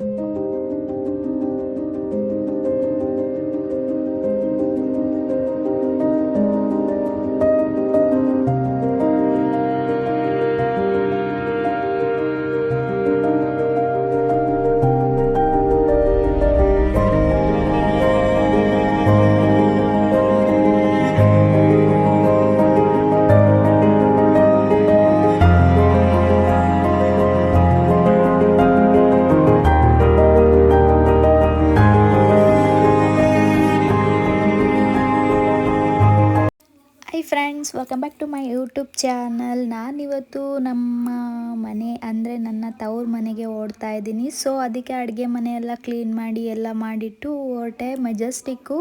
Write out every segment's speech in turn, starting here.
Hi welcome back to my YouTube channel ನಾನಿವತ್ತು ನಮ್ಮ ಮನೆ ಅಂದರೆ ನನ್ನ ತವ್ರ ಮನೆಗೆ ಓಡ್ತಾ ಇದ್ದೀನಿ. ಸೊ ಅದಕ್ಕೆ ಅಡುಗೆ ಮನೆಯೆಲ್ಲ ಕ್ಲೀನ್ ಮಾಡಿ ಎಲ್ಲ ಮಾಡಿಟ್ಟು ಹೊರಟೆ ಮೆಜೆಸ್ಟಿಕ್ಕು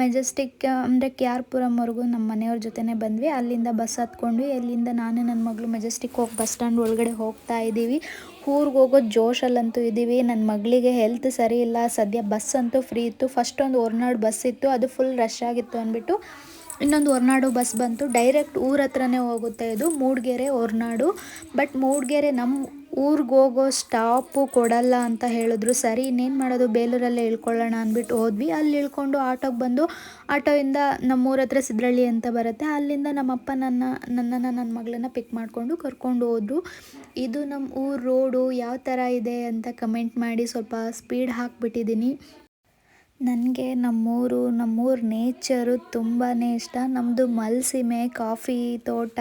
ಮೆಜೆಸ್ಟಿಕ್ ಅಂದರೆ ಕೆ ಆರ್ ಪುರಮ್ವರೆಗೂ ನಮ್ಮ ಮನೆಯವ್ರ ಜೊತೆನೇ ಬಂದ್ವಿ. ಅಲ್ಲಿಂದ ಬಸ್ ಹತ್ಕೊಂಡ್ವಿ ಅಲ್ಲಿಂದ ನಾನು ನನ್ನ ಮಗಳು ಮೆಜೆಸ್ಟಿಕ್ ಹೋಗಿ ಬಸ್ ಸ್ಟ್ಯಾಂಡ್ ಒಳಗಡೆ ಹೋಗ್ತಾ ಇದ್ದೀವಿ. ಊರಿಗೆ ಹೋಗೋ ಜೋಶಲ್ಲಂತೂ ಇದ್ದೀವಿ. ನನ್ನ ಮಗಳಿಗೆ ಹೆಲ್ತ್ ಸರಿ ಇಲ್ಲ. ಸದ್ಯ ಬಸ್ ಅಂತೂ ಫ್ರೀ ಇತ್ತು. ಫಸ್ಟ್ ಒಂದು ಹೊರ್ನಾಡು ಬಸ್ ಇತ್ತು. ಅದು ಫುಲ್ ರಶ್ ಆಗಿತ್ತು ಅಂದ್ಬಿಟ್ಟು ಇನ್ನೊಂದು ಹೊರ್ನಾಡು ಬಸ್ ಬಂತು. ಡೈರೆಕ್ಟ್ ಊರ ಹತ್ರನೇ ಹೋಗುತ್ತೆ ಇದು, ಮೂಡಿಗೆರೆ ಹೊರನಾಡು. ಬಟ್ ಮೂಡಿಗೆರೆ ನಮ್ಮ ಊರಿಗೆ ಹೋಗೋ ಸ್ಟಾಪು ಕೊಡಲ್ಲ ಅಂತ ಹೇಳಿದ್ರು. ಸರಿ, ಇನ್ನೇನು ಮಾಡೋದು? ಬೇಲೂರಲ್ಲೇ ಇಳ್ಕೊಳ್ಳೋಣ ಅಂದ್ಬಿಟ್ಟು ಹೋದ್ವಿ. ಅಲ್ಲಿ ಇಳ್ಕೊಂಡು ಆಟೋಗೆ ಬಂದು, ಆಟೋಯಿಂದ ನಮ್ಮೂರ ಹತ್ರ ಸಿದ್ರಳ್ಳಿ ಅಂತ ಬರುತ್ತೆ. ಅಲ್ಲಿಂದ ನಮ್ಮಪ್ಪ ನನ್ನ, ನನ್ನನ್ನು ನನ್ನ ಮಗಳನ್ನ ಪಿಕ್ ಮಾಡಿಕೊಂಡು ಕರ್ಕೊಂಡು ಹೋದ್ರು. ಇದು ನಮ್ಮ ಊರು ರೋಡು ಯಾವ ಥರ ಇದೆ ಅಂತ ಕಮೆಂಟ್ ಮಾಡಿ ಸ್ವಲ್ಪ ಸ್ಪೀಡ್ ಹಾಕ್ಬಿಟ್ಟಿದ್ದೀನಿ ನನಗೆ ನಮ್ಮೂರು, ನಮ್ಮೂರ ನೇಚರು ತುಂಬಾ ಇಷ್ಟ. ನಮ್ಮದು ಮಲ್ಸೀಮೆ, ಕಾಫಿ ತೋಟ,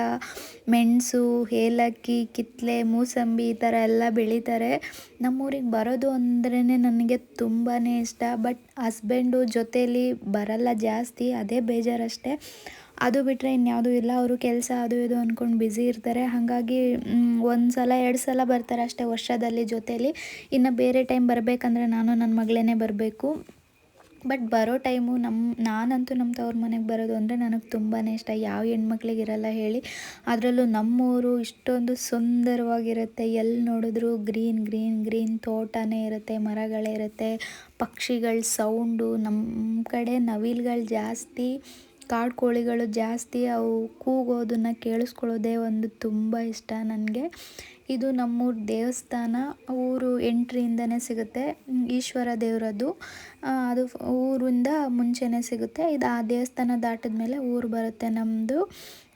ಮೆಣಸು, ಏಲಕ್ಕಿ ಕಿತ್ತಳೆ ಮೂಸಂಬಿ ಈ ಥರ ಎಲ್ಲ ಬೆಳೀತಾರೆ. ನಮ್ಮೂರಿಗೆ ಬರೋದು ಅಂದ್ರೇ ನನಗೆ ತುಂಬಾ ಇಷ್ಟ. ಬಟ್ ಹಸ್ಬೆಂಡು ಜೊತೇಲಿ ಬರಲ್ಲ ಜಾಸ್ತಿ, ಅದೇ ಬೇಜಾರಷ್ಟೇ. ಅದು ಬಿಟ್ಟರೆ ಇನ್ಯಾವುದೂ ಇಲ್ಲ. ಅವರು ಕೆಲಸ ಅದು ಇದು ಅಂದ್ಕೊಂಡು ಬ್ಯುಸಿ ಇರ್ತಾರೆ. ಹಾಗಾಗಿ ಒಂದು ಸಲ ಎರಡು ಸಲ ಬರ್ತಾರೆ ಅಷ್ಟೇ ವರ್ಷದಲ್ಲಿ ಜೊತೇಲಿ. ಇನ್ನು ಬೇರೆ ಟೈಮ್ ಬರಬೇಕಂದ್ರೆ ನಾನು ನನ್ನ ಮಗಳೇ ಬರಬೇಕು. ಬಟ್ ಬರೋ ಟೈಮು ನಮ್ಮ, ನಾನಂತೂ ನಮ್ಮ ತವ್ರ ಮನೆಗೆ ಬರೋದು ಅಂದರೆ ನನಗೆ ತುಂಬಾ ಇಷ್ಟ. ಯಾವ ಹೆಣ್ಮಕ್ಳಿಗೆ ಇರಲ್ಲ ಹೇಳಿ. ಅದರಲ್ಲೂ ನಮ್ಮೂರು ಇಷ್ಟೊಂದು ಸುಂದರವಾಗಿರುತ್ತೆ. ಎಲ್ಲಿ ನೋಡಿದ್ರು ಗ್ರೀನ್ ಗ್ರೀನ್ ಗ್ರೀನ್ ತೋಟನೇ ಇರುತ್ತೆ, ಮರಗಳೇ ಇರುತ್ತೆ, ಪಕ್ಷಿಗಳ, ಸೌಂಡು, ನಮ್ಮ ಕಡೆ ನವಿಲುಗಳು ಜಾಸ್ತಿ. ಕಾಡು ಕೋಳಿಗಳು ಜಾಸ್ತಿ ಅವು ಕೂಗೋದನ್ನು ಕೇಳಿಸ್ಕೊಳ್ಳೋದೇ ಒಂದು ತುಂಬ ಇಷ್ಟ ನನಗೆ. ಇದು ನಮ್ಮೂರ ದೇವಸ್ಥಾನ. ಊರು ಎಂಟ್ರಿಯಿಂದನೇ ಸಿಗುತ್ತೆ. ಈಶ್ವರ ದೇವರದು ಅದು ಊರಿಂದ ಮುಂಚೆನೇ ಸಿಗುತ್ತೆ. ಇದು ಆ ದೇವಸ್ಥಾನ ದಾಟಿದ ಮೇಲೆ ಊರು ಬರುತ್ತೆ ನಮ್ಮದು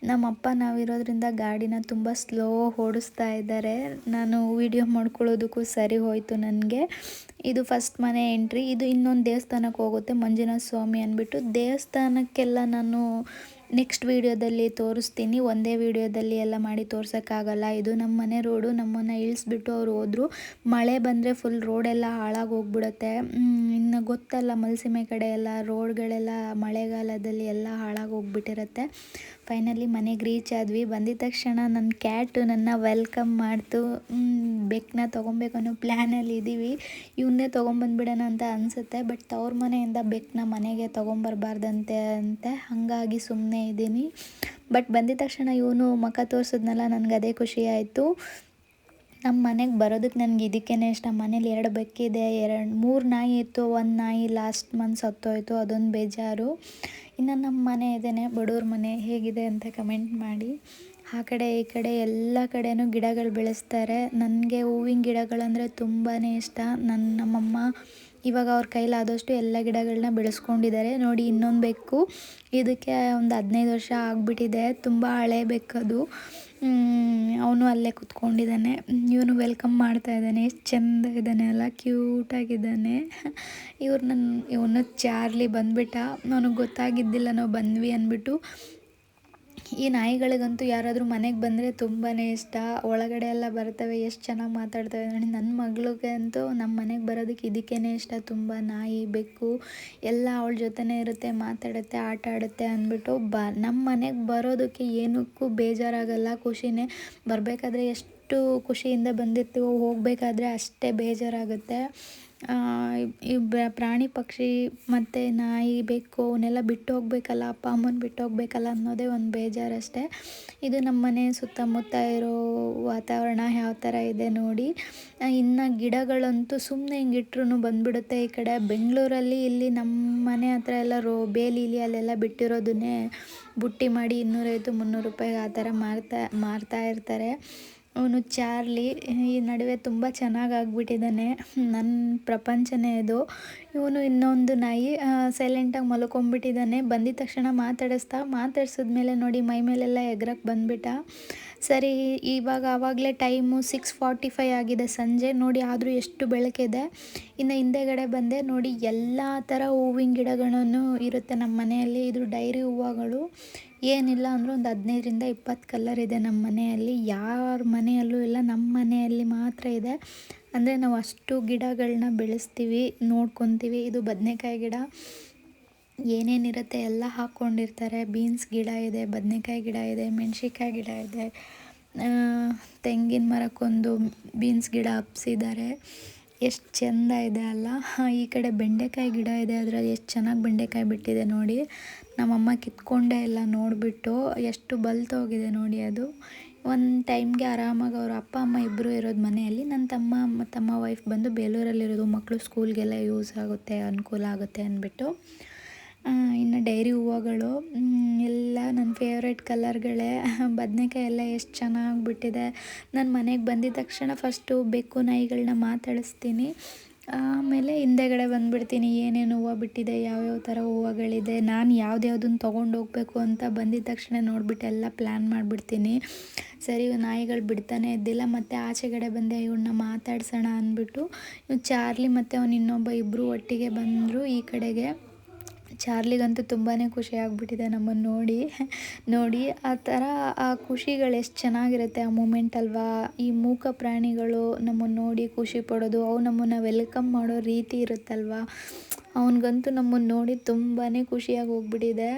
ನಮ್ಮಪ್ಪ ನಾವಿರೋದ್ರಿಂದ ಗಾಡಿನ ತುಂಬ ಸ್ಲೋ ಓಡಿಸ್ತಾ ಇದ್ದಾರೆ. ನಾನು ವೀಡಿಯೋ ಮಾಡ್ಕೊಳ್ಳೋದಕ್ಕೂ ಸರಿ ಹೋಯಿತು ನನಗೆ. ಇದು ಫಸ್ಟ್ ಮನೆ ಎಂಟ್ರಿ ಇದು ಇನ್ನೊಂದು ದೇವಸ್ಥಾನಕ್ಕೆ ಹೋಗುತ್ತೆ, ಮಂಜುನಾಥ ಸ್ವಾಮಿ ಅಂದ್ಬಿಟ್ಟು. ದೇವಸ್ಥಾನಕ್ಕೆಲ್ಲ ನಾನು ನೆಕ್ಸ್ಟ್ ವೀಡಿಯೋದಲ್ಲಿ ತೋರಿಸ್ತೀನಿ. ಒಂದೇ ವೀಡಿಯೋದಲ್ಲಿ ಎಲ್ಲ ಮಾಡಿ ತೋರ್ಸೋಕ್ಕಾಗಲ್ಲ. ಇದು ನಮ್ಮ ಮನೆ ರೋಡು ನಮ್ಮನ್ನು ಇಳಿಸ್ಬಿಟ್ಟು ಅವ್ರು ಹೋದರು. ಮಳೆ ಬಂದರೆ ಫುಲ್ ರೋಡೆಲ್ಲ ಹಾಳಾಗಿ ಹೋಗ್ಬಿಡುತ್ತೆ. ಇನ್ನು ಗೊತ್ತಲ್ಲ ಮಲ್ಸಿಮೆ ಕಡೆ ಎಲ್ಲ ರೋಡ್ಗಳೆಲ್ಲ ಮಳೆಗಾಲದಲ್ಲಿ ಎಲ್ಲ ಹಾಳಾಗಿ ಹೋಗ್ಬಿಟ್ಟಿರುತ್ತೆ. ಫೈನಲಿ ಮನೆಗೆ ರೀಚ್ ಆದ್ವಿ. ಬಂದಿದ ತಕ್ಷಣ ನನ್ನ ಕ್ಯಾಟು ನನ್ನ ವೆಲ್ಕಮ್ ಮಾಡ್ತು. ಬೆಕ್ಕನ್ನ ತೊಗೊಬೇಕು ಅನ್ನೋ ಪ್ಲ್ಯಾನಲ್ಲಿ ಇದ್ದೀವಿ ಇವನ್ನೇ ತೊಗೊಂಬಂದ್ಬಿಡೋಣ ಅಂತ ಅನಿಸುತ್ತೆ. ಬಟ್ ತವ್ರ ಮನೆಯಿಂದ ಬೆಕ್ಕನ್ನ ಮನೆಗೆ ತೊಗೊಂಬರ್ಬಾರ್ದಂತೆ ಅಂತೆ ಹಾಗಾಗಿ ಸುಮ್ಮನೆ ಇದ್ದೀನಿ ಬಟ್ ಬಂದಿದ ತಕ್ಷಣ ಇವನು ಮಖ ತೋರಿಸಿದ್ನಲ್ಲ, ನನಗೆ ಅದೇ ಖುಷಿ ಆಯಿತು. ನಮ್ಮ ಮನೆಗೆ ಬರೋದಕ್ಕೆ ನನಗೆ ಇದಕ್ಕೇ ಇಷ್ಟ. ಮನೇಲಿ ಎರಡು ಬೆಕ್ಕಿದೆ, ಎರಡು, ಮೂರು ನಾಯಿ ಇತ್ತು, ಒಂದು ನಾಯಿ ಲಾಸ್ಟ್ ಮಂತ್ ಸತ್ತೋಯ್ತು, ಅದೊಂದು ಬೇಜಾರು. ಇನ್ನು ನಮ್ಮ ಮನೆ ಇದೇನೆ, ಬಡವ್ರ ಮನೆ ಹೇಗಿದೆ ಅಂತ ಕಮೆಂಟ್ ಮಾಡಿ. ಆ ಕಡೆ, ಈ ಕಡೆ ಎಲ್ಲ ಕಡೆಯೂ ಗಿಡಗಳು ಬೆಳೆಸ್ತಾರೆ. ನನಗೆ ಹೂವಿನ ಗಿಡಗಳಂದರೆ ತುಂಬಾ ಇಷ್ಟ. ನನ್ನ ನಮ್ಮಮ್ಮ ಇವಾಗ ಅವ್ರ ಕೈಲಾದಷ್ಟು ಎಲ್ಲ ಗಿಡಗಳನ್ನ ಬೆಳೆಸ್ಕೊಂಡಿದ್ದಾರೆ. ನೋಡಿ ಇನ್ನೊಂದು ಬೆಕ್ಕು. ಇದಕ್ಕೆ ಒಂದು ಹದಿನೈದು ವರ್ಷ ಆಗಿಬಿಟ್ಟಿದೆ. ತುಂಬ ಹಳೆ ಬೆಕ್ಕದು ಅವನು ಅಲ್ಲೇ ಕುತ್ಕೊಂಡಿದ್ದಾನೆ. ಇವನು ವೆಲ್ಕಮ್ ಮಾಡ್ತಾ ಇದ್ದಾನೆ. ಚೆಂದ ಇದ್ದಾನೆ ಅಲ್ಲ. ಕ್ಯೂಟಾಗಿದ್ದಾನೆ. ಇವ್ರು ನನ್ನ ಇವನು ಚಾರ್ಲಿ ಬಂದುಬಿಟ್ಟ. ನನಗೆ ಗೊತ್ತಾಗಿದ್ದಿಲ್ಲ. ನಾವು ಬಂದ್ವಿ ಅಂದ್ಬಿಟ್ಟು. ಈ ನಾಯಿಗಳಿಗಂತೂ ಯಾರಾದರೂ ಮನೆಗೆ ಬಂದರೆ ತುಂಬಾ ಇಷ್ಟ. ಒಳಗಡೆ ಎಲ್ಲ ಬರ್ತವೆ, ಎಷ್ಟು ಚೆನ್ನಾಗಿ ಮಾತಾಡ್ತವೆ ನೋಡಿ ನನ್ನ ಮಗಳಿಗೆ ಅಂತೂ ನಮ್ಮ ಮನೆಗೆ ಬರೋದಕ್ಕೆ ಇದಕ್ಕೇ ಇಷ್ಟ. ತುಂಬ ನಾಯಿ, ಬೆಕ್ಕು ಎಲ್ಲ ಅವಳ ಜೊತೆನೇ ಇರುತ್ತೆ, ಮಾತಾಡುತ್ತೆ, ಆಟ ಆಡುತ್ತೆ ಅಂದ್ಬಿಟ್ಟು ಬ ನಮ್ಮ ಮನೆಗೆ ಬರೋದಕ್ಕೆ ಏನಕ್ಕೂ ಬೇಜಾರಾಗಲ್ಲ. ಖುಷಿನೇ ಬರಬೇಕಾದ್ರೆ ಎಷ್ಟು ಖುಷಿಯಿಂದ ಬಂದಿರ್ತೀವೋ ಹೋಗಬೇಕಾದ್ರೆ ಅಷ್ಟೇ ಬೇಜಾರಾಗುತ್ತೆ. ಈ ಪ್ರಾಣಿ ಪಕ್ಷಿ ಮತ್ತು ನಾಯಿ ಬೆಕ್ಕು, ಅವನ್ನೆಲ್ಲ ಬಿಟ್ಟು ಹೋಗ್ಬೇಕಲ್ಲ, ಅಪ್ಪ ಅಮ್ಮನ ಬಿಟ್ಟು ಹೋಗ್ಬೇಕಲ್ಲ ಅನ್ನೋದೇ ಒಂದು ಬೇಜಾರಷ್ಟೇ. ಇದು ನಮ್ಮ ಮನೆ ಸುತ್ತಮುತ್ತ ಇರೋ ವಾತಾವರಣ ಯಾವ ಥರ ಇದೆ ನೋಡಿ. ಇನ್ನು ಗಿಡಗಳಂತೂ ಸುಮ್ಮನೆ ಹಿಂಗಿಟ್ರು ಬಂದುಬಿಡುತ್ತೆ ಈ ಕಡೆ. ಬೆಂಗಳೂರಲ್ಲಿ ಇಲ್ಲಿ ನಮ್ಮ ಮನೆ ಹತ್ರ ಎಲ್ಲ ರೋ, ಬೇಲಿಲಿ ಅಲ್ಲೆಲ್ಲ ಬಿಟ್ಟಿರೋದನ್ನೇ ಬುಟ್ಟಿ ಮಾಡಿ ಇನ್ನೂರೈವತ್ತು ಮುನ್ನೂರು ರೂಪಾಯಿಗೆ ಆ ಥರ ಮಾರ್ತಾ ಮಾರ್ತಾ ಇರ್ತಾರೆ. ಅವನು ಚಾರ್ಲಿ, ಈ ನಡುವೆ ತುಂಬ ಚೆನ್ನಾಗಿ ಆಗಿಬಿಟ್ಟಿದ್ದಾನೆ. ನನ್ನ ಪ್ರಪಂಚನೇ ಇದು. ಇವನು ಇನ್ನೊಂದು ನಾಯಿ ಸೈಲೆಂಟಾಗಿ ಮಲ್ಕೊಂಬಿಟ್ಟಿದ್ದಾನೆ ಬಂದಿದ ತಕ್ಷಣ ಮಾತಾಡಿಸ್ತಾ, ಮಾತಾಡ್ಸಿದ್ಮೇಲೆ ನೋಡಿ ಮೈ ಮೇಲೆಲ್ಲ ಎಗ್ರಕ್ಕೆ ಬಂದುಬಿಟ್ಟ. ಸರಿ, ಇವಾಗ ಆವಾಗಲೇ ಟೈಮು ಸಿಕ್ಸ್ ಫಾರ್ಟಿ ಫೈವ್ ಆಗಿದೆ ಸಂಜೆ. ನೋಡಿ, ಆದರೂ ಎಷ್ಟು ಬೆಳಕಿದೆ. ಇನ್ನು ಹಿಂದೆಗಡೆ ಬಂದೆ. ನೋಡಿ, ಎಲ್ಲ ಥರ ಹೂವಿನ ಗಿಡಗಳನ್ನು ಇರುತ್ತೆ ನಮ್ಮ ಮನೆಯಲ್ಲಿ. ಇದು ಡೈರಿ ಹೂವುಗಳು. ಏನಿಲ್ಲ ಅಂದರೂ ಒಂದು ಹದಿನೈದರಿಂದ ಇಪ್ಪತ್ತು ಕಲರ್ ಇದೆ ನಮ್ಮ ಮನೆಯಲ್ಲಿ. ಯಾರ ಮನೆಯಲ್ಲೂ ಇಲ್ಲ, ನಮ್ಮ ಮನೆಯಲ್ಲಿ ಮಾತ್ರ ಇದೆ. ಅಂದರೆ ನಾವು ಅಷ್ಟು ಗಿಡಗಳನ್ನ ಬೆಳೆಸ್ತೀವಿ, ನೋಡ್ಕೊತೀವಿ. ಇದು ಬದನೆಕಾಯಿ ಗಿಡ. ಏನೇನಿರುತ್ತೆ ಎಲ್ಲ ಹಾಕ್ಕೊಂಡಿರ್ತಾರೆ. ಬೀನ್ಸ್ ಗಿಡ ಇದೆ, ಬದನೆಕಾಯಿ ಗಿಡ ಇದೆ, ಮೆಣಸಿನ್ಕಾಯಿ ಗಿಡ ಇದೆ. ತೆಂಗಿನ ಮರಕ್ಕೊಂದು ಬೀನ್ಸ್ ಗಿಡ ಹಬ್ಸಿದ್ದಾರೆ ಎಷ್ಟು ಚೆಂದ ಇದೆ ಅಲ್ಲ. ಈ ಕಡೆ ಬೆಂಡೆಕಾಯಿ ಗಿಡ ಇದೆ. ಅದರಲ್ಲಿ ಎಷ್ಟು ಚೆನ್ನಾಗಿ ಬೆಂಡೆಕಾಯಿ ಬಿಟ್ಟಿದೆ ನೋಡಿ. ನಮ್ಮಮ್ಮ ಕಿತ್ಕೊಂಡೆ ಇಲ್ಲ ನೋಡಿಬಿಟ್ಟು ಎಷ್ಟು ಬಲ್ತೋಗಿದೆ ನೋಡಿ ಅದು. ಒಂದು ಟೈಮ್ಗೆ ಆರಾಮಾಗಿ ಅವ್ರ ಅಪ್ಪ, ಅಮ್ಮ ಇಬ್ಬರು ಇರೋದು ಮನೆಯಲ್ಲಿ. ನನ್ನ ತಮ್ಮ ತಮ್ಮ ವೈಫ್ ಬಂದು ಬೇಲೂರಲ್ಲಿರೋದು ಮಕ್ಕಳು ಸ್ಕೂಲ್ಗೆಲ್ಲ ಯೂಸ್ ಆಗುತ್ತೆ, ಅನುಕೂಲ ಆಗುತ್ತೆ ಅಂದ್ಬಿಟ್ಟು. ಇನ್ನು ಡೈರಿ ಹೂವುಗಳು ಎಲ್ಲ ನನ್ನ ಫೇವ್ರೆಟ್ ಕಲರ್ಗಳೇ. ಬದನೇಕಾಯಿ ಎಲ್ಲ ಎಷ್ಟು ಚೆನ್ನಾಗಿ ಬಿಟ್ಟಿದೆ ನಾನು ಮನೆಗೆ ಬಂದಿದ ತಕ್ಷಣ ಫಸ್ಟು ಬೆಕ್ಕು ನಾಯಿಗಳನ್ನ ಮಾತಾಡಿಸ್ತೀನಿ. ಆಮೇಲೆ ಹಿಂದೆಗಡೆ ಬಂದುಬಿಡ್ತೀನಿ, ಏನೇನು ಹೂವು ಬಿಟ್ಟಿದೆ, ಯಾವ್ಯಾವ ಥರ ಹೂವುಗಳಿದೆ, ನಾನು ಯಾವ್ದ್ಯಾವ್ದನ್ನು ತೊಗೊಂಡು ಹೋಗಬೇಕು ಅಂತ ಬಂದಿದ ತಕ್ಷಣ ನೋಡಿಬಿಟ್ಟು ಎಲ್ಲ ಪ್ಲ್ಯಾನ್ ಮಾಡಿಬಿಡ್ತೀನಿ. ಸರಿ ನಾಯಿಗಳು ಬಿಡ್ತಾನೆ ಇದ್ದಿಲ್ಲ, ಮತ್ತು ಆಚೆಗಡೆ ಬಂದೆ ಇವನ್ನ ಮಾತಾಡ್ಸೋಣ ಅಂದ್ಬಿಟ್ಟು ಚಾರ್ಲಿ ಮತ್ತು ಅವನು ಇನ್ನೊಬ್ಬ ಇಬ್ಬರು ಒಟ್ಟಿಗೆ ಬಂದರು ಈ ಕಡೆಗೆ. ಚಾರ್ಲಿಗಂತೂ ತುಂಬಾ ಖುಷಿ ಆಗಿಬಿಟ್ಟಿದೆ ನಮ್ಮನ್ನು ನೋಡಿ. ನೋಡಿ, ಆ ಥರ ಆ ಖುಷಿಗಳು ಎಷ್ಟು ಚೆನ್ನಾಗಿರುತ್ತೆ ಆ ಮೂಮೆಂಟ್ ಅಲ್ವಾ? ಈ ಮೂಕ ಪ್ರಾಣಿಗಳು ನಮ್ಮನ್ನು ನೋಡಿ ಖುಷಿ ಪಡೋದು, ಅವು ನಮ್ಮನ್ನು ವೆಲ್ಕಮ್ ಮಾಡೋ ರೀತಿ ಇರುತ್ತಲ್ವಾ? ಅವನಿಗಂತೂ ನಮ್ಮನ್ನು ನೋಡಿ ತುಂಬಾ ಖುಷಿಯಾಗಿ ಹೋಗ್ಬಿಟ್ಟಿದೆ.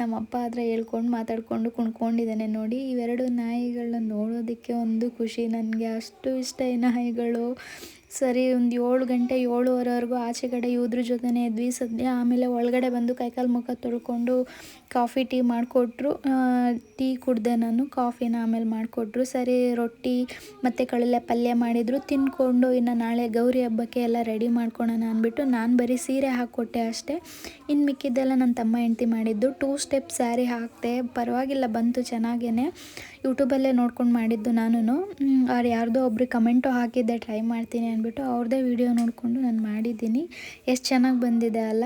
ನಮ್ಮಪ್ಪ ಹತ್ರ ಹೇಳ್ಕೊಂಡು ಮಾತಾಡಿಕೊಂಡು ಕುಣ್ಕೊಂಡಿದ್ದಾನೆ ನೋಡಿ. ಇವೆರಡು ನಾಯಿಗಳನ್ನ ನೋಡೋದಕ್ಕೆ ಒಂದು ಖುಷಿ. ನನಗೆ ಅಷ್ಟು ಇಷ್ಟ ಈ ನಾಯಿಗಳು. ಸರಿ, ಒಂದು ಏಳು ಗಂಟೆ ಏಳುವರೆವರೆಗೂ ಆಚೆ ಕಡೆ ಇವ್ರ ಜೊತೆನೇ ಇದ್ವಿ. ಸದ್ಯ ಆಮೇಲೆ ಒಳಗಡೆ ಬಂದು ಕೈಕಾಲು ಮುಖ ತೊಳ್ಕೊಂಡು ಕಾಫಿ ಟೀ ಮಾಡಿಕೊಟ್ರು. ಟೀ ಕುಡ್ದೆ ನಾನು, ಕಾಫಿನ ಆಮೇಲೆ ಮಾಡಿಕೊಟ್ರು. ಸರಿ, ರೊಟ್ಟಿ ಮತ್ತು ಕಳಲೆ ಪಲ್ಯ ಮಾಡಿದರು. ತಿನ್ಕೊಂಡು ಇನ್ನು ನಾಳೆ ಗೌರಿ ಹಬ್ಬಕ್ಕೆ ಎಲ್ಲ ರೆಡಿ ಮಾಡ್ಕೊಳೋಣ ಅಂದ್ಬಿಟ್ಟು ನಾನು ಬರೀ ಸೀರೆ ಹಾಕ್ಕೊಟ್ಟೆ ಅಷ್ಟೇ. ಇನ್ನು ಮಿಕ್ಕಿದ್ದೆಲ್ಲ ನನ್ನ ತಮ್ಮ ಹೆಂಡ್ತಿ ಮಾಡಿದ್ದು. ಟೂ ಸ್ಟೆಪ್ ಸ್ಯಾರಿ ಹಾಕಿದೆ. ಪರವಾಗಿಲ್ಲ, ಬಂತು ಚೆನ್ನಾಗೇ ಯೂಟ್ಯೂಬಲ್ಲೇ ನೋಡ್ಕೊಂಡು ಮಾಡಿದ್ದು ನಾನು ಅವ್ರು ಯಾರ್ದೋ ಒಬ್ರಿಗೆ ಕಮೆಂಟು ಹಾಕಿದ್ದೆ, ಟ್ರೈ ಮಾಡ್ತೀನಿ ಅಂದ್ಬಿಟ್ಟು. ಅವ್ರದ್ದೇ ವಿಡಿಯೋ ನೋಡಿಕೊಂಡು ನಾನು ಮಾಡಿದ್ದೀನಿ. ಎಷ್ಟು ಚೆನ್ನಾಗಿ ಬಂದಿದೆ ಅಲ್ಲ?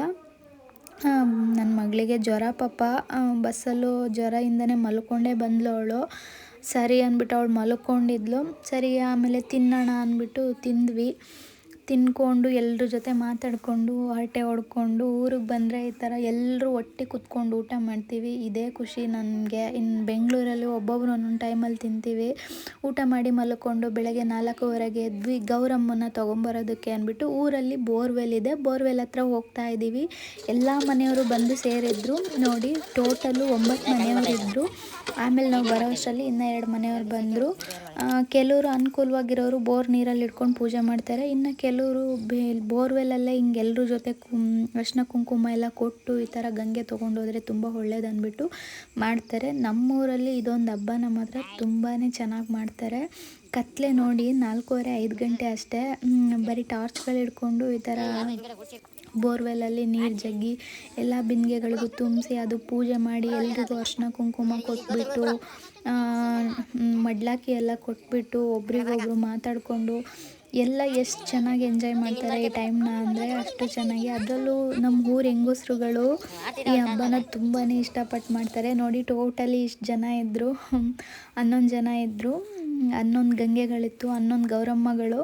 ನನ್ನ ಮಗಳಿಗೆ ಜ್ವರ ಪಾಪ. ಬಸ್ಸಲ್ಲೂ ಜ್ವರದಿಂದನೇ ಮಲ್ಕೊಂಡೇ ಬಂದ್ಲು ಅವಳು. ಸರಿ ಅಂದ್ಬಿಟ್ಟು ಅವಳು ಮಲ್ಕೊಂಡಿದ್ಲು. ಸರಿ, ಆಮೇಲೆ ತಿನ್ನೋಣ ಅಂದ್ಬಿಟ್ಟು ತಿಂದ್ವಿ. ತಿನ್ಕೊಂಡು ಎಲ್ಲರ ಜೊತೆ ಮಾತಾಡಿಕೊಂಡು, ಹರಟೆ ಹೊಡ್ಕೊಂಡು, ಊರಿಗೆ ಬಂದರೆ ಈ ಥರ ಎಲ್ಲರೂ ಒಟ್ಟಿಗೆ ಕುತ್ಕೊಂಡು ಊಟ ಮಾಡ್ತೀವಿ. ಇದೇ ಖುಷಿ ನನಗೆ. ಇನ್ನು ಬೆಂಗಳೂರಲ್ಲಿ ಒಬ್ಬೊಬ್ರು ಒಂದೊಂದು ಟೈಮಲ್ಲಿ ತಿಂತೀವಿ. ಊಟ ಮಾಡಿ ಮಲ್ಕೊಂಡು ಬೆಳಗ್ಗೆ ನಾಲ್ಕೂವರೆಗೆ ಎದ್ವಿ ಗೌರಮ್ಮನ ತೊಗೊಂಬರೋದಕ್ಕೆ ಅಂದ್ಬಿಟ್ಟು ಊರಲ್ಲಿ ಬೋರ್ವೆಲ್ ಇದೆ. ಬೋರ್ವೆಲ್ ಹತ್ರ ಹೋಗ್ತಾ ಇದ್ದೀವಿ. ಎಲ್ಲ ಮನೆಯವರು ಬಂದು ಸೇರಿದ್ರು. ನೋಡಿ, ಟೋಟಲು ಒಂಬತ್ತು ಮನೆಯವರು ಇದ್ದರು ಆಮೇಲೆ ನಾವು ಬರೋ ಅಷ್ಟರಲ್ಲಿ ಇನ್ನೂ ಎರಡು ಮನೆಯವರು ಬಂದರು. ಕೆಲವರು ಅನುಕೂಲವಾಗಿರೋರು ಬೋರ್ ನೀರಲ್ಲಿ ಇಟ್ಕೊಂಡು ಪೂಜೆ ಮಾಡ್ತಾರೆ. ಇನ್ನು ಕೆಲವರು ಬೇ ಹಿಂಗೆ ಎಲ್ಲರ ಜೊತೆ ಕುಂ ಅರ್ಶಿನ ಕುಂಕುಮ ಎಲ್ಲ ಕೊಟ್ಟು ಈ ಥರ ಗಂಗೆ ತೊಗೊಂಡೋದ್ರೆ ತುಂಬ ಒಳ್ಳೇದು ಅಂದ್ಬಿಟ್ಟು ಮಾಡ್ತಾರೆ. ನಮ್ಮೂರಲ್ಲಿ ಇದೊಂದು ಹಬ್ಬ ನಮ್ಮ ಹತ್ರ ತುಂಬಾ ಚೆನ್ನಾಗಿ ಮಾಡ್ತಾರೆ. ಕತ್ಲೆ ನೋಡಿ ನಾಲ್ಕೂವರೆ ಐದು ಗಂಟೆ ಅಷ್ಟೇ ಬರೀ ಟಾರ್ಚ್ಗಳು ಹಿಡ್ಕೊಂಡು ಈ ಥರ ಬೋರ್ವೆಲ್ಲಲ್ಲಿ ನೀರು ಜಗ್ಗಿ ಎಲ್ಲ ಬಿಂದಿಗೆಗಳಿಗೂ ತುಂಬಿಸಿ ಅದು ಪೂಜೆ ಮಾಡಿ ಎಲ್ರಿಗೂ ಅರ್ಶಿನ ಕುಂಕುಮ ಕೊಟ್ಬಿಟ್ಟು ಮಡ್ಲಾಕಿ ಎಲ್ಲ ಕೊಟ್ಬಿಟ್ಟು, ಒಬ್ರಿಗೊಬ್ರು ಮಾತಾಡಿಕೊಂಡು ಎಲ್ಲ ಎಷ್ಟು ಚೆನ್ನಾಗಿ ಎಂಜಾಯ್ ಮಾಡ್ತಾರೆ ಈ ಟೈಮ್ನ ಅಂದರೆ ಅಷ್ಟು ಚೆನ್ನಾಗಿ. ಅದರಲ್ಲೂ ನಮ್ಮ ಊರು ಹೆಂಗಸ್ರುಗಳು ಈ ಹಬ್ಬನ ತುಂಬಾ ಇಷ್ಟಪಟ್ಟು ಮಾಡ್ತಾರೆ. ನೋಡಿ ಟೋಟಲಿ ಇಷ್ಟು ಜನ ಇದ್ದರು ಹನ್ನೊಂದು ಜನ ಇದ್ದರು ಹನ್ನೊಂದು ಗಂಗೆಗಳಿತ್ತು ಹನ್ನೊಂದು ಗೌರಮ್ಮಗಳು.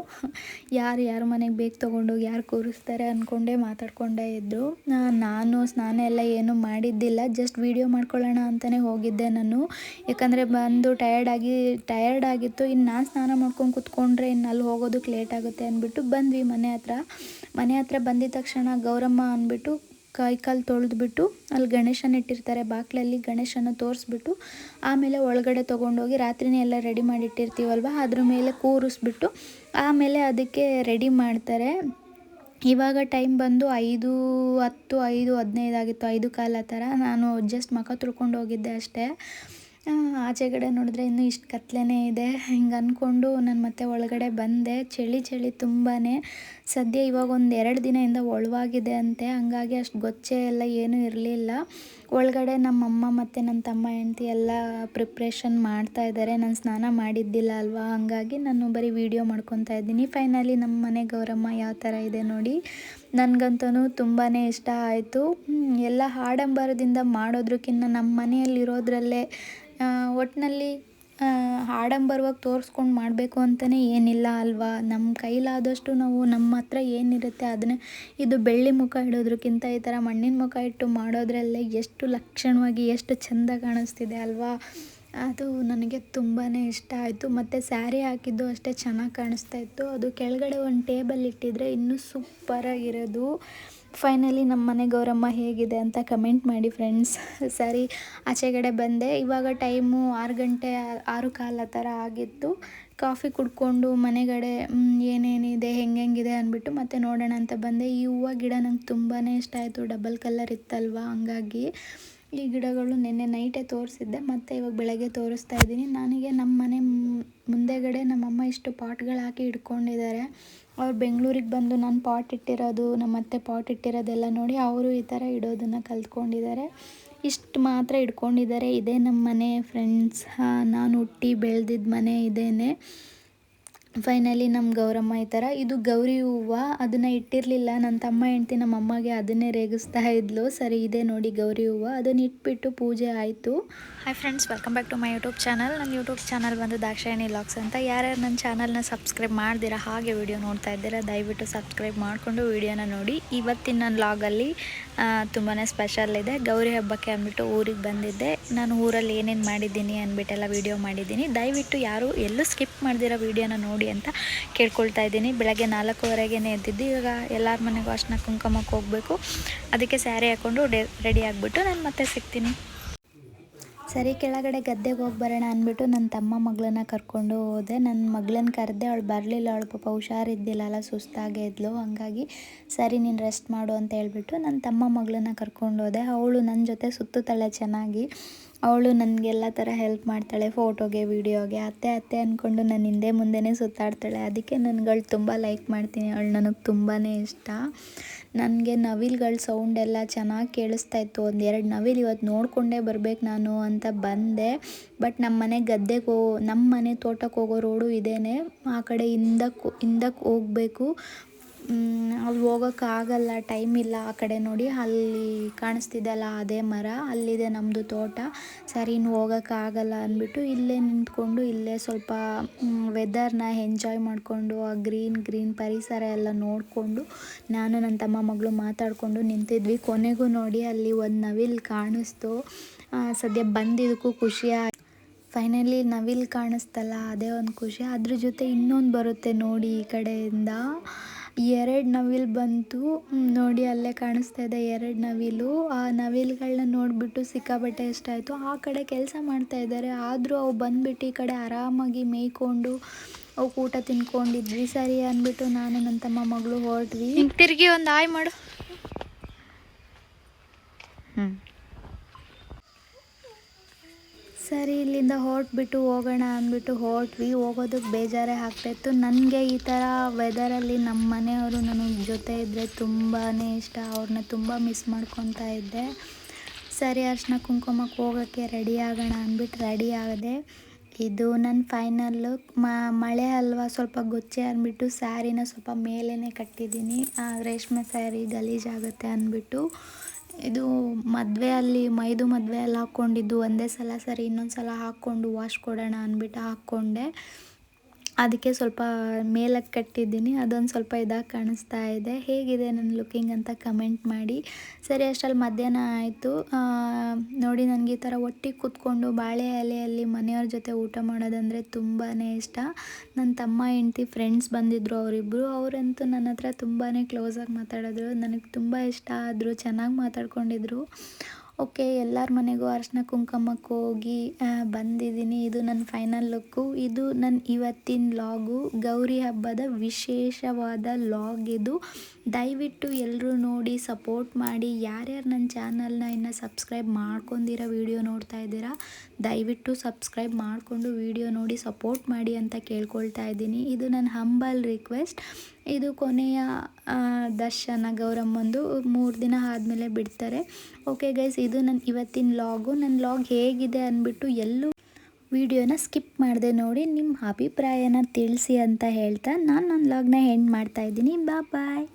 ಯಾರು ಯಾರ ಮನೆಗೆ ಬೇಕು ತೊಗೊಂಡೋಗಿ ಯಾರು ಕೂರಿಸ್ತಾರೆ ಅಂದ್ಕೊಂಡೇ ಮಾತಾಡ್ಕೊಂಡೇ ಇದ್ದರು ನಾನು ಸ್ನಾನ ಎಲ್ಲ ಏನೂ ಮಾಡಿದ್ದಿಲ್ಲ. ಜಸ್ಟ್ ವೀಡಿಯೋ ಮಾಡ್ಕೊಳ್ಳೋಣ ಅಂತಲೇ ಹೋಗಿದ್ದೆ ನಾನು. ಯಾಕಂದರೆ ಬಂದು ಟಯರ್ಡಾಗಿ ಟಯರ್ಡ್ ಆಗಿತ್ತು. ಇನ್ನು ನಾನು ಸ್ನಾನ ಮಾಡ್ಕೊಂಡು ಕುತ್ಕೊಂಡ್ರೆ ಇನ್ನು ಅಲ್ಲಿ ಹೋಗೋದಕ್ಕೆ ಲೇಟ್ ಆಗುತ್ತೆ ಅಂದ್ಬಿಟ್ಟು ಬಂದ್ವಿ ಮನೆ ಹತ್ರ. ಮನೆ ಹತ್ರ ಬಂದಿದ ತಕ್ಷಣ ಗೌರಮ್ಮ ಅಂದ್ಬಿಟ್ಟು ಕೈ ಕಾಲು ತೊಳೆದ್ಬಿಟ್ಟು ಅಲ್ಲಿ ಗಣೇಶನ ಇಟ್ಟಿರ್ತಾರೆ ಬಾಗಿಲಲ್ಲಿ ಗಣೇಶನ ತೋರಿಸ್ಬಿಟ್ಟು ಆಮೇಲೆ ಒಳಗಡೆ ತೊಗೊಂಡೋಗಿ ರಾತ್ರಿನೇ ಎಲ್ಲ ರೆಡಿ ಮಾಡಿಟ್ಟಿರ್ತೀವಲ್ವ, ಅದ್ರ ಮೇಲೆ ಕೂರಿಸ್ಬಿಟ್ಟು ಆಮೇಲೆ ಅದಕ್ಕೆ ರೆಡಿ ಮಾಡ್ತಾರೆ. ಇವಾಗ ಟೈಮ್ ಬಂದು ಐದು ಹತ್ತು, ಐದು ಹದಿನೈದು ಆಗಿತ್ತು, ಐದು ಕಾಲ ಥರ. ನಾನು ಜಸ್ಟ್ ಮಖ ತುಳ್ಕೊಂಡು ಹೋಗಿದ್ದೆ ಅಷ್ಟೇ. ಆಚೆಗಡೆ ನೋಡಿದ್ರೆ ಇನ್ನೂ ಇಷ್ಟು ಕತ್ಲೆನೇ ಇದೆ. ಹಿಂಗೆ ಅಂದ್ಕೊಂಡು ನಾನು ಮತ್ತೆ ಒಳಗಡೆ ಬಂದೆ. ಚಳಿ ಚಳಿ ತುಂಬಾ ಸದ್ಯ ಇವಾಗ ಒಂದು ಎರಡು ದಿನದಿಂದ ಒಳವಾಗಿದೆ ಅಂತೆ. ಹಾಗಾಗಿ ಅಷ್ಟು ಗೊಚ್ಚೆ ಎಲ್ಲ ಏನೂ ಇರಲಿಲ್ಲ. ಒಳಗಡೆ ನಮ್ಮಮ್ಮ ಮತ್ತು ನನ್ನ ತಮ್ಮ ಹೆಂಡ್ತಿ ಎಲ್ಲ ಪ್ರಿಪ್ರೇಷನ್ ಮಾಡ್ತಾ ಇದ್ದಾರೆ ನಾನು ಸ್ನಾನ ಮಾಡಿದ್ದಿಲ್ಲ ಅಲ್ವಾ? ಹಾಗಾಗಿ ನಾನು ಬರೀ ವೀಡಿಯೋ ಮಾಡ್ಕೊತಾ ಇದ್ದೀನಿ. ಫೈನಲಿ ನಮ್ಮ ಮನೆ ಗೌರಮ್ಮ ಯಾವ ಥರ ಇದೆ ನೋಡಿ. ನನಗಂತೂ ತುಂಬಾ ಇಷ್ಟ ಆಯಿತು. ಎಲ್ಲ ಆಡಂಬರದಿಂದ ಮಾಡೋದ್ರಕ್ಕಿಂತ ನಮ್ಮ ಮನೆಯಲ್ಲಿರೋದ್ರಲ್ಲೇ ಒಟ್ಟಿನಲ್ಲಿ ಆಡಂಬರವಾಗಿ ತೋರಿಸ್ಕೊಂಡು ಮಾಡಬೇಕು ಅಂತಲೇ ಏನಿಲ್ಲ ಅಲ್ವಾ? ನಮ್ಮ ಕೈಲಾದಷ್ಟು ನಾವು ನಮ್ಮ ಹತ್ರ ಏನಿರುತ್ತೆ ಅದನ್ನೇ. ಇದು ಬೆಳ್ಳಿ ಮುಖ ಇಡೋದ್ರಕ್ಕಿಂತ ಈ ಥರ ಮಣ್ಣಿನ ಮುಖ ಇಟ್ಟು ಮಾಡೋದ್ರಲ್ಲೇ ಎಷ್ಟು ಲಕ್ಷಣವಾಗಿ, ಎಷ್ಟು ಚೆಂದ ಕಾಣಿಸ್ತಿದೆ ಅಲ್ವಾ? ಅದು ನನಗೆ ತುಂಬಾ ಇಷ್ಟ ಆಯಿತು. ಮತ್ತು ಸ್ಯಾರಿ ಹಾಕಿದ್ದು ಅಷ್ಟೇ ಚೆನ್ನಾಗಿ ಕಾಣಿಸ್ತಾ ಇತ್ತು. ಅದು ಕೆಳಗಡೆ ಒಂದು ಟೇಬಲ್ ಇಟ್ಟಿದ್ರೆ ಇನ್ನೂ ಸೂಪರಾಗಿರೋದು ಫೈನಲಿ ನಮ್ಮ ಮನೆ ಗೌರಮ್ಮ ಹೇಗಿದೆ ಅಂತ ಕಮೆಂಟ್ ಮಾಡಿ ಫ್ರೆಂಡ್ಸ್ ಸರಿ ಆಚೆಗಡೆ ಬಂದೆ. ಇವಾಗ ಟೈಮು ಆರು ಗಂಟೆ, ಆರು ಕಾಲ ಥರ ಆಗಿತ್ತು. ಕಾಫಿ ಕುಡ್ಕೊಂಡು ಮನೆಗಡೆ ಏನೇನಿದೆ, ಹೆಂಗೆಂಗಿದೆ? ಅಂದ್ಬಿಟ್ಟು ಮತ್ತೆ ನೋಡೋಣ ಅಂತ ಬಂದೆ. ಈ ಹೂವು ಗಿಡ ನಂಗೆ ತುಂಬಾ ಇಷ್ಟ ಆಯಿತು. ಡಬಲ್ ಕಲರ್ ಇತ್ತಲ್ವ? ಹಂಗಾಗಿ ಈ ಗಿಡಗಳು ನಿನ್ನೆ ನೈಟೇ ತೋರಿಸಿದ್ದೆ. ಮತ್ತು ಇವಾಗ ಬೆಳಗ್ಗೆ ತೋರಿಸ್ತಾ ಇದ್ದೀನಿ. ನನಗೆ ನಮ್ಮ ಮನೆ ಮುಂದೆಗಡೆ ನಮ್ಮಮ್ಮ ಇಷ್ಟು ಪಾಟ್ಗಳು ಹಾಕಿ ಇಟ್ಕೊಂಡಿದ್ದಾರೆ ಅವ್ರು ಬೆಂಗಳೂರಿಗೆ ಬಂದು ನಾನು ಪಾಟ್ ಇಟ್ಟಿರೋದು ನಮ್ಮ ಅತ್ತೆ ಪಾಟ್ ಇಟ್ಟಿರೋದೆಲ್ಲ ನೋಡಿ ಅವರು ಈ ಥರ ಇಡೋದನ್ನು ಕಲ್ತ್ಕೊಂಡಿದ್ದಾರೆ. ಇಷ್ಟು ಮಾತ್ರ ಇಟ್ಕೊಂಡಿದ್ದಾರೆ. ಇದೇ ನಮ್ಮ ಮನೆ ಫ್ರೆಂಡ್ಸ್ ನಾನು ಹುಟ್ಟಿ ಬೆಳೆದಿದ್ದ ಮನೆ ಇದೇನೆ. ಫೈನಲಿ ನಮ್ಮ ಗೌರಮ್ಮ ಈ ಥರ, ಇದು ಗೌರಿ ಹೂವು? ಅದನ್ನು ಇಟ್ಟಿರಲಿಲ್ಲ. ನನ್ನ ತಮ್ಮ ಹೆಂಡ್ತಿ ನಮ್ಮ ಅಮ್ಮಗೆ ಅದನ್ನೇ ರೇಗಿಸ್ತಾ ಇದ್ಲು. ಸರಿ, ಇದೆ ನೋಡಿ ಗೌರಿ ಹೂವು. ಅದನ್ನು ಇಟ್ಬಿಟ್ಟು ಪೂಜೆ ಆಯಿತು. Hi friends welcome back to my YouTube channel ನನ್ನ ಯೂಟ್ಯೂಬ್ ಚಾನಲ್ ಬಂದು ದಾಕ್ಷಾಯಣಿ ಲಾಕ್ಸ್ ಅಂತ. ಯಾರ್ಯಾರು ನನ್ನ ಚಾನಲ್ನ ಸಬ್ಸ್ಕ್ರೈಬ್ ಮಾಡ್ದಿರಾ, ಹಾಗೆ ವಿಡಿಯೋ ನೋಡ್ತಾ ಇದ್ದೀರಾ, ದಯವಿಟ್ಟು ಸಬ್ಸ್ಕ್ರೈಬ್ ಮಾಡಿಕೊಂಡು ವಿಡಿಯೋನ ನೋಡಿ. ಇವತ್ತಿನ ನನ್ನ ಲಾಗಲ್ಲಿ ತುಂಬಾ ಸ್ಪೆಷಲ್ ಇದೆ. ಗೌರಿ ಹಬ್ಬಕ್ಕೆ ಅಂದ್ಬಿಟ್ಟು ಊರಿಗೆ ಬಂದಿದ್ದೆ. ನಾನು ಊರಲ್ಲಿ ಏನೇನು ಮಾಡಿದ್ದೀನಿ ಅಂದ್ಬಿಟ್ಟೆಲ್ಲ ವಿಡಿಯೋ ಮಾಡಿದ್ದೀನಿ. ದಯವಿಟ್ಟು ಯಾರು ಎಲ್ಲೂ ಸ್ಕಿಪ್ ಮಾಡ್ದಿರೋ ವೀಡಿಯೋನ ನೋಡಿ. ಅಂತ ಕೇಳ್ಕೊಳ್ತಾ ಇದ್ದೀನಿ. ಬೆಳಗ್ಗೆ ನಾಲ್ಕೂವರೆಗೆ ಎದ್ದಿದ್ದು, ಇವಾಗ ಎಲ್ಲರ ಮನೆಗೂ ಅರ್ಶಿನ ಕುಂಕುಮಕ್ಕೆ ಹೋಗಬೇಕು. ಅದಕ್ಕೆ ಸ್ಯಾರಿ ಹಾಕ್ಕೊಂಡು ರೆಡಿ ಆಗಿಬಿಟ್ಟು ನಾನು ಮತ್ತೆ ಸಿಗ್ತೀನಿ. ಸರಿ, ಕೆಳಗಡೆ ಗದ್ದೆಗೆ ಹೋಗಿ ಬರೋಣ ಅಂದ್ಬಿಟ್ಟು ನನ್ನ ತಮ್ಮ ಮಗಳನ್ನ ಕರ್ಕೊಂಡು ಹೋದೆ. ನನ್ನ ಮಗಳನ್ನ ಕರೆದೆ, ಅವಳು ಬರಲಿಲ್ಲ. ಅವಳು ಪಾಪ ಹುಷಾರಿದ್ದಿಲ್ಲಲ್ಲ, ಸುಸ್ತಾಗೆ ಇದ್ಲು. ಹಂಗಾಗಿ ಸರಿ, ನೀನು ರೆಸ್ಟ್ ಮಾಡು ಅಂತ ಹೇಳ್ಬಿಟ್ಟು ನನ್ನ ತಮ್ಮ ಮಗಳನ್ನ ಕರ್ಕೊಂಡು ಹೋದೆ. ಅವಳು ನನ್ನ ಜೊತೆ ಸುತ್ತುತ್ತಾಳೆ ಚೆನ್ನಾಗಿ. ಅವಳು ನನಗೆಲ್ಲ ಥರ ಹೆಲ್ಪ್ ಮಾಡ್ತಾಳೆ ಫೋಟೋಗೆ ವೀಡಿಯೋಗೆ ಅತ್ತೆ ಅತ್ತೆ ಅಂದ್ಕೊಂಡು ನನ್ನ ಹಿಂದೆ ಮುಂದೆನೇ ಸುತ್ತಾಡ್ತಾಳೆ. ಅದಕ್ಕೆ ನನ್ಗಳು ತುಂಬ ಲೈಕ್ ಮಾಡ್ತೀನಿ. ಅವಳು ನನಗೆ ತುಂಬಾ ಇಷ್ಟ. ನನಗೆ ನವಿಲುಗಳ ಸೌಂಡ್ ಎಲ್ಲ ಚೆನ್ನಾಗಿ ಕೇಳಿಸ್ತಾ ಇತ್ತು. ಒಂದು ಎರಡು ನವಿಲ್ ಇವತ್ತು ನೋಡಿಕೊಂಡೇ ಬರ್ಬೇಕು ನಾನು ಅಂತ ಬಂದೆ. ಬಟ್ ನಮ್ಮ ಮನೆ ಗದ್ದೆಗೆ ಹೋ ನಮ್ಮ ಮನೆ ತೋಟಕ್ಕೆ ಹೋಗೋ ರೋಡು ಇದೇ ಆ ಕಡೆ ಹಿಂದಕ್ಕೆ ಹಿಂದಕ್ಕೆ ಹೋಗಬೇಕು. ಅಲ್ಲಿ ಹೋಗೋಕ್ಕಾಗಲ್ಲ ಟೈಮ್ ಇಲ್ಲ ಆ ಕಡೆ ನೋಡಿ. ಅಲ್ಲಿ ಕಾಣಿಸ್ತಿದೆಯಲ್ಲ ಅದೇ ಮರ, ಅಲ್ಲಿದೆ ನಮ್ಮದು ತೋಟ. ಸರಿ, ಇನ್ನು ಹೋಗೋಕ್ಕಾಗಲ್ಲ ಅಂದ್ಬಿಟ್ಟು ಇಲ್ಲೇ ನಿಂತ್ಕೊಂಡು, ಇಲ್ಲೇ ಸ್ವಲ್ಪ ವೆದರ್ನ ಎಂಜಾಯ್ ಮಾಡಿಕೊಂಡು, ಆ ಗ್ರೀನ್ ಗ್ರೀನ್ ಪರಿಸರ ಎಲ್ಲ ನೋಡಿಕೊಂಡು, ನಾನು ನನ್ನ ತಮ್ಮ ಮಗಳು ಮಾತಾಡಿಕೊಂಡು ನಿಂತಿದ್ವಿ. ಕೊನೆಗೂ ನೋಡಿ ಅಲ್ಲಿ ಒಂದು ನವಿಲ್ ಕಾಣಿಸ್ತು. ಸದ್ಯ ಬಂದಿದ್ದಕ್ಕೂ ಖುಷಿ ಆಯ್ತು. ಫೈನಲಿ ನವಿಲ್ ಕಾಣಿಸ್ತಲ್ಲ, ಅದೇ ಒಂದು ಖುಷಿ. ಅದ್ರ ಜೊತೆ ಇನ್ನೊಂದು ಬರುತ್ತೆ ನೋಡಿ ಈ ಕಡೆಯಿಂದ. ಎರಡು ನವಿಲು ಬಂತು. ನೋಡಿ ಅಲ್ಲೇ ಕಾಣಿಸ್ತಾ ಇದೆ ಎರಡು ನವಿಲು. ಆ ನವಿಲುಗಳನ್ನ ನೋಡಿಬಿಟ್ಟು ಸಿಕ್ಕಾಪಟ್ಟೆ ಇಷ್ಟ ಆಯಿತು. ಆ ಕಡೆ ಕೆಲಸ ಮಾಡ್ತಾ ಇದ್ದಾರೆ ಆದರೂ ಅವು ಬಂದುಬಿಟ್ಟು ಈ ಕಡೆ ಆರಾಮಾಗಿ ಮೇಯ್ಕೊಂಡು ಅವು ಊಟ ತಿನ್ಕೊಂಡಿದ್ವಿ. ಸರಿ ಅಂದ್ಬಿಟ್ಟು ನಾನು ನನ್ನ ತಮ್ಮ ಮಗಳು ಹೊರಟ್ವಿ. ತಿರುಗಿ ಒಂದು ಆಯ್ ಮಾಡು. ಹ್ಞೂ ಸರಿ, ಇಲ್ಲಿಂದ ಹೊರಟ್ಬಿಟ್ಟು ಹೋಗೋಣ ಅಂದ್ಬಿಟ್ಟು ಹೊರಟ್ವಿ. ಹೋಗೋದಕ್ಕೆ ಬೇಜಾರೇ ಆಗ್ತಾಯಿತ್ತು ನನಗೆ ಈ ಥರ ವೆದರಲ್ಲಿ ನಮ್ಮ ಮನೆಯವರು ನನ್ನ ಜೊತೆ ಇದ್ದರೆ ತುಂಬಾ ಇಷ್ಟ. ಅವ್ರನ್ನ ತುಂಬ ಮಿಸ್ ಮಾಡ್ಕೊತಾ ಇದ್ದೆ. ಸರಿ, ಅರ್ಶಿನ ಕುಂಕುಮಕ್ಕೆ ಹೋಗೋಕ್ಕೆ ರೆಡಿ ಆಗೋಣ ಅಂದ್ಬಿಟ್ಟು ರೆಡಿ ಆಗದೆ ಇದು ನನ್ನ ಫೈನಲ್ ಲುಕ್ ಮಳೆ ಅಲ್ವಾ? ಸ್ವಲ್ಪ ಗೊಚ್ಚೆ ಅಂದ್ಬಿಟ್ಟು ಸ್ಯಾರಿನ ಸ್ವಲ್ಪ ಮೇಲೇ ಕಟ್ಟಿದ್ದೀನಿ. ರೇಷ್ಮೆ ಸ್ಯಾರಿ ಗಲೀಜಾಗುತ್ತೆ ಅಂದ್ಬಿಟ್ಟು. ಇದು ಮದುವೆ ಅಲ್ಲಿ ಮೈದು ಮದುವೆ ಅಲ್ಲಿ ಹಾಕ್ಕೊಂಡಿದ್ದು ಒಂದೇ ಸಲ ಸರಿ ಇನ್ನೊಂದು ಸಲ ಹಾಕ್ಕೊಂಡು ವಾಶ್ ಕೊಡೋಣ ಅಂದ್ಬಿಟ್ಟು ಹಾಕ್ಕೊಂಡೆ. ಅದಕ್ಕೆ ಸ್ವಲ್ಪ ಮೇಲಕ್ಕೆ ಕಟ್ಟಿದ್ದೀನಿ, ಅದೊಂದು ಸ್ವಲ್ಪ ಇದಾಗಿ ಕಾಣಿಸ್ತಾ ಇದೆ. ಹೇಗಿದೆ ನನ್ನ ಲುಕಿಂಗ್ ಅಂತ ಕಮೆಂಟ್ ಮಾಡಿ. ಸರಿ, ಅಷ್ಟರಲ್ಲಿ ಮಧ್ಯಾಹ್ನ ಆಯಿತು. ನೋಡಿ, ನನಗೆ ಈ ಥರ ಒಟ್ಟಿಗೆ ಕೂತ್ಕೊಂಡು ಬಾಳೆ ಎಲೆಯಲ್ಲಿ ಮನೆಯವ್ರ ಜೊತೆ ಊಟ ಮಾಡೋದಂದರೆ ತುಂಬಾ ಇಷ್ಟ. ನನ್ನ ತಮ್ಮ, ಹೆಂಡ್ತಿ ಫ್ರೆಂಡ್ಸ್ ಬಂದಿದ್ದರು ಅವರಿಬ್ಬರು ಅವರಂತೂ ನನ್ನ ಹತ್ರ ತುಂಬಾ ಕ್ಲೋಸಾಗಿ ಮಾತಾಡಿದ್ರು. ನನಗೆ ತುಂಬ ಇಷ್ಟ ಆದರು, ಚೆನ್ನಾಗಿ ಮಾತಾಡ್ಕೊಂಡಿದ್ರು. ಓಕೆ, ಎಲ್ಲರ ಮನೆಗೂ ಅರ್ಶಿನ ಕುಂಕುಮಕ್ಕೆ ಹೋಗಿ ಬಂದಿದ್ದೀನಿ. ಇದು ನನ್ನ ಫೈನಲ್ ಲುಕ್ಕು. ಇದು ನನ್ನ ಇವತ್ತಿನ ಲಾಗು. ಗೌರಿ ಹಬ್ಬದ ವಿಶೇಷವಾದ ಲಾಗ್ ಇದು. ದಯವಿಟ್ಟು ಎಲ್ಲರೂ ನೋಡಿ ಸಪೋರ್ಟ್ ಮಾಡಿ. ಯಾರ್ಯಾರು ನನ್ನ ಚಾನಲ್ನ ಇನ್ನು ಸಬ್ಸ್ಕ್ರೈಬ್ ಮಾಡ್ಕೊಂಡಿರೋ ವಿಡಿಯೋ ನೋಡ್ತಾ ಇದ್ದೀರಾ, ದಯವಿಟ್ಟು ಸಬ್ಸ್ಕ್ರೈಬ್ ಮಾಡಿಕೊಂಡು ವಿಡಿಯೋ ನೋಡಿ ಸಪೋರ್ಟ್ ಮಾಡಿ ಅಂತ ಕೇಳ್ಕೊಳ್ತಾ ಇದ್ದೀನಿ. ಇದು ನನ್ನ ಹಂಬಲ್ ರಿಕ್ವೆಸ್ಟ್. ಇದು ಕೊನೆಯ ದರ್ಶನ ಗೌರಮ್ಮಂದು ಮೂರು ದಿನ ಆದಮೇಲೆ ಬಿಡ್ತಾರೆ. ಓಕೆ ಗೈಸ್ ಇದು ನನ್ನ ಇವತ್ತಿನ ಲಾಗು ನನ್ನ ಲಾಗ್ ಹೇಗಿದೆ ಅಂದ್ಬಿಟ್ಟು ಎಲ್ಲೂ ವಿಡಿಯೋನ ಸ್ಕಿಪ್ ಮಾಡಿದೆ ನೋಡಿ, ನಿಮ್ಮ ಅಭಿಪ್ರಾಯನ ತಿಳಿಸಿ ಅಂತ ಹೇಳ್ತಾ ನಾನು ನನ್ನ ಲಾಗ್ನ ಎಂಡ್ ಮಾಡ್ತಾಯಿದ್ದೀನಿ ಬಾ ಬಾಯ್